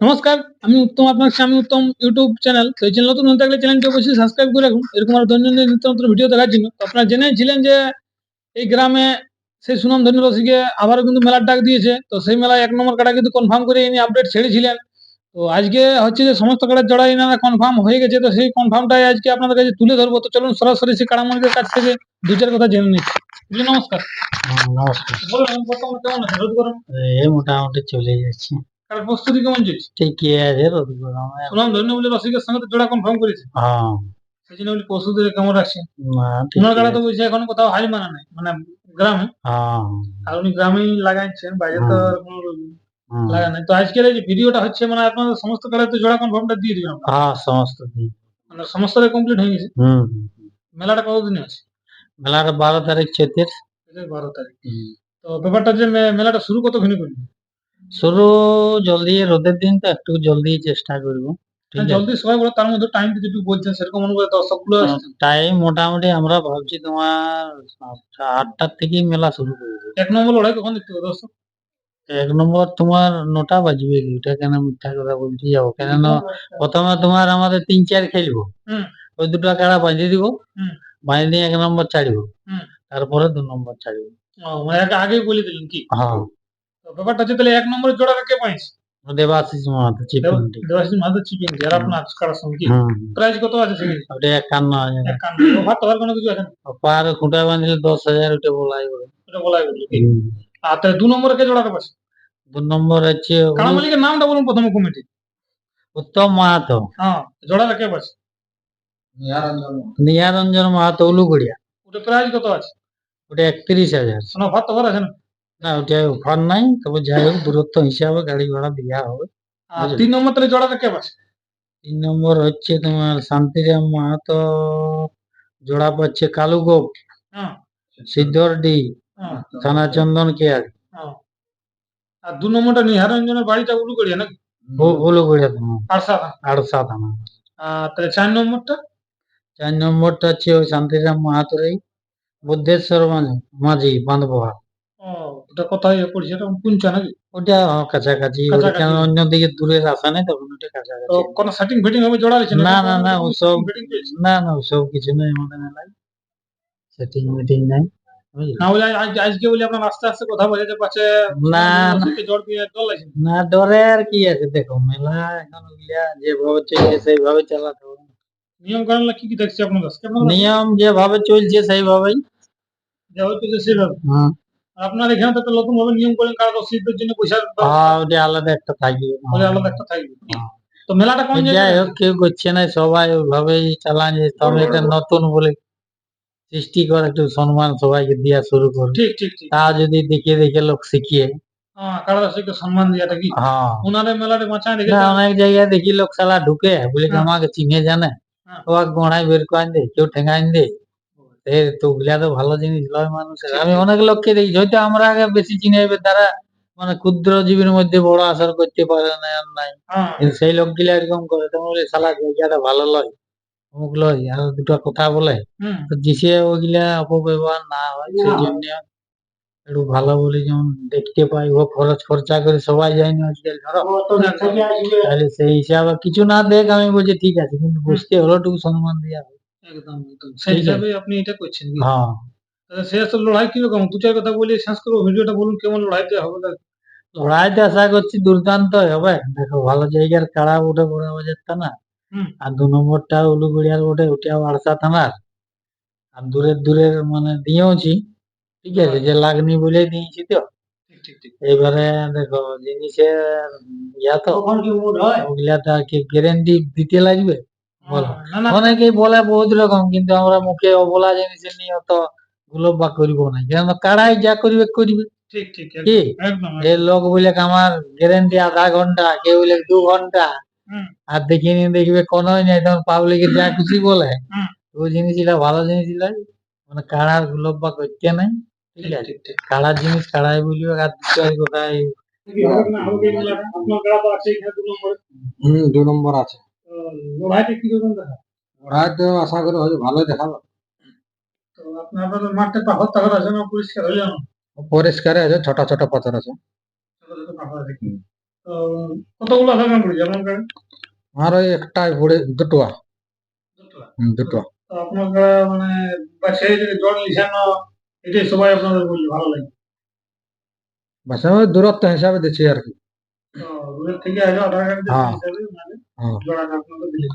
নমস্কার আমি উত্তম আপনার সামনে উত্তম ইউটিউব চ্যানেল। তো এই চ্যানেল নতুন থাকলে চ্যানেলটি অবশ্যই সাবস্ক্রাইব করে রাখুন। এরকম আরও দৈনন্দিন নিত্য নতুন ভিডিও দেখার জন্য। তো আপনারা জেনেছিলেন যে এই গ্রামে সেই সুনাম ধন্য রসিকে আবারও কিন্তু মেলার ডাক দিয়েছে। তো সেই মেলায় এক নম্বর কাটা কিন্তু কনফার্ম করে ইনি আপডেট ছেড়েছিলেন। তো আজকে হচ্ছে যে সমস্ত কাটার জড়া ইনারা কনফার্ম হয়ে গেছে। তো সেই কনফার্মটাই আজকে আপনাদের কাছে তুলে ধরবো। তো চলুন সরাসরি সেই কাড়ামণিদের কাছ থেকে দু চার কথা জেনে নিচ্ছি। নমস্কার। নমস্কার। বলুন কেমন আছে রোদ গরম? এই মোটামুটি চলে যাচ্ছে। কার প্রস্তুতি কেমন চলছে? ঠিকই আছে সুনাম ধন্য বলে রসিকের সঙ্গে জোড়া কনফার্ম করেছে। হ্যাঁ। সেই জন্য বলি পশুদের কেমন রাখছে ওনার কাটা তো বলছে এখন কোথাও হাই মানা নাই মানে গ্রামে। হ্যাঁ। আর উনি গ্রামেই লাগাইছেন বাইরে তো কোনো হুম। লাগা নাই। তো আজকের এই যে ভিডিওটা হচ্ছে মানে আপনাদের সমস্ত কাটায় তো জোড়া কনফার্মটা দিয়ে দিবেন আপনারা। হ্যাঁ সমস্ত মানে সমস্তটা কমপ্লিট হয়ে গেছে। হুম। মেলাটা কতদিনে আছে? মেলার বারো তারিখ চৈতের বারো তারিখ। তো ব্যাপারটা যে মেলাটা শুরু কত ভিনে করবে? শুরু জলদি রোদের দিন তো একটু জলদি চেষ্টা করব জলদি সবাই বলে তার মধ্যে টাইম একটু বলছেন সেরকম অনুযায়ী আসছে টাইম মোটামুটি আমরা ভাবছি তোমার আটটার থেকেই মেলা শুরু করব এক নম্বর লড়াই কখন দেখতে হবে দর্শক? এক নম্বর তোমার নটা বাজবে ওটা কেন মিথ্যা কথা বলছি যাব? কেননা প্রথমে তোমার আমাদের তিন চার খেলব। ওই দুটো কাড়া বাঁধিয়ে দিব হুম। বাঁধিয়ে দিয়ে এক নম্বর ছাড়বো। তারপরে দু নম্বর ছাড়বো। মানে আগে- আগেই বলে দিলেন কি? হ্যাঁ। ব্যাপারটা হচ্ছে তাহলে এক নম্বরের জোড়াটা কে পাইছে? দেবাশিস মাহাতো চিপিন্ডি দেবাশিস মাহাতো চিকেন আর আপনার কারার সঙ্গে প্রাইস কত আছে সেখানে ওটা একান্ন হাজার। একান্ন। অফার টফার কোনো কিছু আছে পার খুঁটা বাঁধলে দশ হাজার ওটা বলাই বলে এটা বলাই বলি আর তাহলে দু নম্বরে কে জোড়াতে পারছে দু নম্বর হচ্ছে নামটা বলুন প্রথমে কমিটি। উত্তম মাহাতো। হ্যাঁ জোড়াটা কে নিয়ারঞ্জন মাহাতো। উলুগুড়িয়া। ওটা প্রাইস কত আছে? ওটা একত্রিশ হাজার। কোনো অফার টফার আছে না? না ওটা অফার নাই তবে যাই হোক দূরত্ব হিসাবে গাড়ি ভাড়া দেওয়া হবে তিন নম্বর তাহলে জোড়াটা কে পাচ্ছে তিন নম্বর হচ্ছে তোমার শান্তিরাম মাহাতো জোড়া পাচ্ছে কালুগোপ হ্যাঁ। সিদ্ধরডি হ্যাঁ। থানা চন্দন কেয়ার। হ্যাঁ। আর দু নম্বরটা নিহারঞ্জনের বাড়িটা উলু করিয়া নাকি? উলুগুড়িয়া আর সাদা আড়সা থানা আর তাহলে চার নম্বরটা? চার নম্বরটা হচ্ছে ওই শান্তিরাম মাহাতোরই বুদ্ধেশ্বর মাঝি মাঝি বাঁধবোহা ও ওটা কোথায় পড়ছে এটা পুঞ্চা নাকি? ওটা আহ, কাছাকাছি ওটা কাছাকাছি। কেন অন্যদিকে দূরে রাখা নেই তখন ওটা তো কাছাকাছি কোনো সেটিং ফিটিং হবে জোড়া দিচ্ছে না, না, না, ওসব ফিটিং না না ওসব কিছু নেই আমাদের মেলায় সেটিং মিটিং নাই বুঝলি? না বলে আজ- আজকে বলে আপনার আস্তে আস্তে কথা বোঝাতে পারছে না, না। দিয়ে জল লাগছে না ডরে আর কি আছে দেখো মেলা এখন ওইগুলা যেভাবে চলছে সেইভাবে চালাতে হবে। নিয়ম কানুন কি কি দেখছে আপনার কাছে? আপনার নিয়ম যেভাবে চলছে সেইভাবেই। যা হচ্ছে যে সেভাবে হ্যাঁ আপনার এখানে তো একটা নতুন ভাবে নিয়ম করেন কারণ রসিদদের জন্য পয়সা হ্যাঁ, ওটা আলাদা একটা থাকবে বলে আলাদা একটা থাকবে তো মেলাটা কোন যাই জায়গায় হোক কেউ করছে না সবাই ওইভাবেই চালান তবে এটা নতুন বলে সৃষ্টি করে একটু সম্মান সবাইকে দেওয়া শুরু করবে। ঠিক ঠিক ঠিক। তা যদি দেখে দেখে লোক শিখিয়ে। হ্যাঁ কারা রসিককে সম্মান দিয়াটা কি? হ্যাঁ। ওনারে মেলাটা মাচায় দেখে না অনেক জায়গায় দেখি লোক সালা ঢুকে বলে কি হ্যাঁ। আমাকে চিনে জানে। হ্যাঁ। ও গোড়ায় বের করে দে কেউ ঠেঙাইন দে। এ তো ওগুলা তো ভালো জিনিস লয় মানুষের। আমি অনেক লোককে দেখি হয়তো আমরা আগে বেশি চিনে তারা মানে ক্ষুদ্র জীবের মধ্যে বড় আসর করতে পারে না আর নাই। হ্যাঁ। সেই লোকগুলা এরকম করে তখন বলে সালা জায়গাটা ভালো লয়? অমুক লয় আর দুটো কথা বলে। তো দিশে ওইগুলা অপব্যবহার না হয় সেই জন্য একটু ভালো বলে যেমন দেখতে পাই ও খরচ খরচা করে সবাই যায় না আজকাল ধরো। তাহলে সেই হিসাবে কিছু না দেখ আমি বলছি ঠিক আছে কিন্তু বুঝতে হলো টুকু সম্মান দেওয়া হবে একদম একদম। সেই হিসাবে আপনি এটা করছেন কি? হ্যাঁ। লড়াই কীরকম দু চার কথা বলি শেষ করব। ভিডিওটা বলুন কেমন লড়াইতে হবে? লড়াইতে আশা করছি দুর্দান্ত হবে। দেখো ভালো জায়গার কাড়া উঠে বড় বাজার থানা আর দু নম্বরটা উলুগুড়িয়ার ওঠে ওটাও আড়সা থানার। আর দূরের দূরের মানে দিয়েওছি ঠিক আছে? যে লাগনি বলে দিয়েছি তো। এবারে দেখো জিনিসের ইয়া তো আর কি গ্যারেন্টি দিতে লাগবে? বলো। না না। অনেকেই বলে বহুত রকম কিন্তু আমরা মুখে অবলা জিনিসের নিয়ে অতগুলো বা করব না। কেন কাড়াই যা করিবে করবে। ঠিক ঠিক কি? এ লোক বলে আমার গ্যারেন্টি আধা ঘণ্টা কেউ বলে দু ঘণ্টা? আর দেখে নিয়ে দেখবে কোনোই নাই তখন পাবলিকের যা খুশি বলে। ওই জিনিসগুলা ভালো জিনিসগুলা মানে কাড়ারগুলো বা করতে নাই ঠিক আছে? কাড়ার জিনিস কাড়াই বলবে আর দুটো কোথায়? কি না কি দু হুম দু নম্বর আছে। লড়াইটা কীরকম দেখা আশা করি হয়তো ভালোই দেখাবে। তো আপনার আপনাদের মাঠটা পাথর টাথর আছে না পরিষ্কার হইলে না? পরিষ্কারে আছে ছোট ছোট পাথর আছে। কতগুলো আধার পড়েছে আপনার কার্ড আর ওই একটাই পড়ে দুটো দুটো আপনার মানে যদি জল এটাই সবাই আপনাদের ভালো লাগে। বাস দূরত্ব হিসাবে দিচ্ছি আর কি। দূরের থেকে আগে আধার কার্ড হ্যাঁ। হিসাবে মানে হ্যাঁ জোড়াটা আপনাদের দিলে